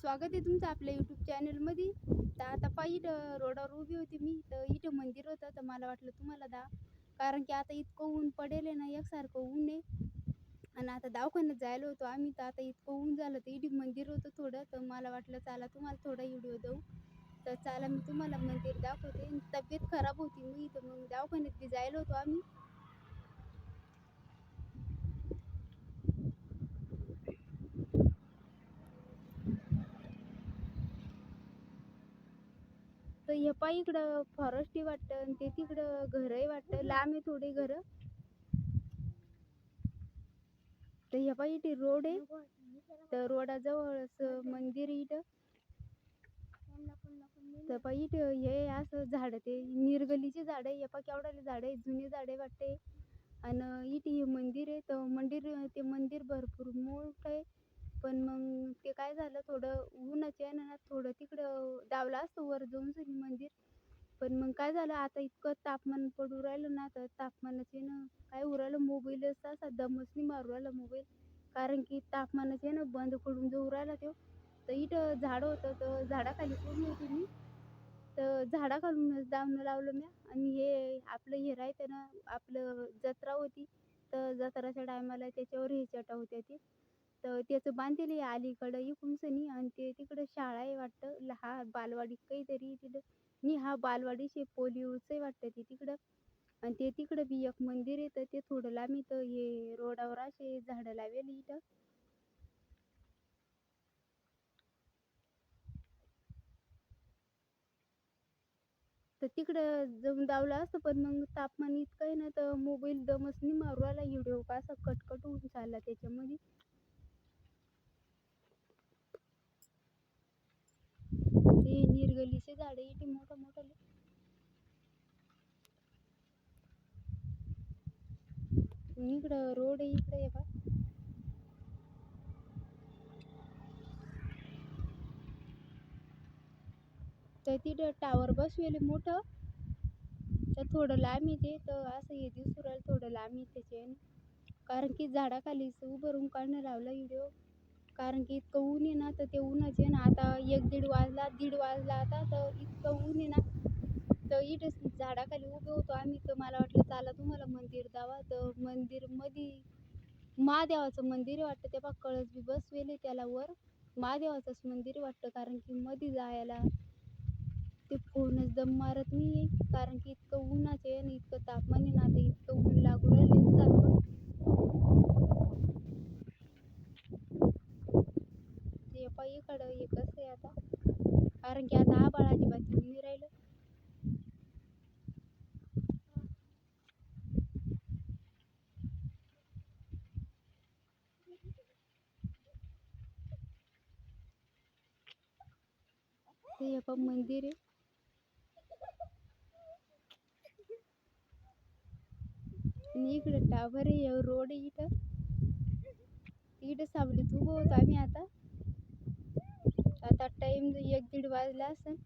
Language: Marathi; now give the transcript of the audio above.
स्वागत आहे तुमचं आपल्या यूट्यूब चॅनलमध्ये तर आता पाहिलं रोडावर उभी होती मी तर इथं मंदिर होतं तर मला वाटलं तुम्हाला दा कारण की आता इतकं ऊन पडेल आहे ना एकसारखं ऊन आहे. आणि आता दवाखान्यात जायला होतो आम्ही तर आता इतकं ऊन झालं तर इथे मंदिर होतं थोडं तर मला वाटलं चला तुम्हाला थोडा व्हिडिओ देऊ. तर चला मी तुम्हाला मंदिर दाखवते. तब्येत खराब होती मी तर मग दवाखान्यात बी जायला होतो आम्ही. हे पाय इकडं फॉरेस्ट वाटतं आणि ते तिकडं घरही वाटतं. लांब आहे थोडी घर. तर हे पाय इथे रोड आहे. तर रोडाजवळच मंदिर आहे इथं. तर पाय इथं हे असं झाडं ते निरगलीची झाडं आहे. हे पा केवढाले झाडं आहे. जुनी झाडे वाटते आणि इथे हे मंदिर आहे. तर मंदिर ते मंदिर भरपूर मोठं आहे. पण मग ते काय झालं थोडं उन्हाच्या आहे ना थोडं तिकडं दावलं असतं वर जाऊन सनी मंदिर. पण मग काय झालं आता इतकं तापमान पडू राहिलं ना तर तापमानाचे ना काय होऊ राहिलं मोबाईलच असा दमसनी मारू राहिला मोबाईल कारण की तापमानाचे ना बंद पडून जाऊ राहिला तो. तर इथं झाडं होतं तर झाडाखाली पूर्ण होती मी. तर झाडाखालूनच दावणं लावलं मी आणि हे आपलं हे राहतं ना आपलं जत्रा होती. तर जत्राच्या टायमाला त्याच्यावर हे चटा होत्या ती. तर त्याचं बांधलेलं आहे अलीकडं इकडून सनी आणि ते तिकडं शाळा आहे वाटतं लहा बालवाडी काहीतरी तिथं नि हा बालवाडीचे पोलिओचं आहे वाटतं ते तिकडं. आणि ते तिकडं बी एक मंदिर आहे तर ते थोडं लांब तर हे रोडावर असे झाडं लावेल इथं. तर तिकडं जाऊन दावलं असतं पण मग तापमान इतकं आहे ना तर मोबाईल दमच नाही मारू आला व्हिडिओ का असा कटकट होऊन चालला त्याच्यामध्ये. ते निर्गलीचे झाडे इथे मोठं मोठं इकडं रोड आहे इकडे आहे बा तर तिथं टावर बसवेले मोठं. तर थोडं लांब येते तर असं हे दिसू राहिलं थोडं लांब येते त्याचे कारण की झाडाखालीच उभं राहून काढणं लावला व्हिडिओ. कारण की इतकं ऊन आहे ना तर ते ऊनच आहे ना. आता एक दीड वाजला दीड वाजला आता तर इतकं ऊन आहे ना. तर इथं झाडाखाली उभे होतो आम्ही. तर मला वाटलं चला तुम्हाला मंदिर जावा. तर मंदिरमध्ये महादेवाचं मंदिर वाटतं. ते बा कळस बी बसवेले त्याला वर. महादेवाचंच मंदिर वाटतं कारण की मध्ये जायला ते फोनच दम मारत नाही कारण की इतकं ऊनच आहे आणि इतकं तापमान आहे ना आता इतकं ऊन लागू राहिलं सारखं ते इकडं हे कसं आहे आता? कारण की आता आबाळ अजिबात येऊन नाही राहिलं. ते हे पण मंदिर आहे. आणि इकडं टावर आहे रोड आहे इथं. इथं सावलीत उभं होतो आम्ही आता. टाईम एक दीड वाजला असेल.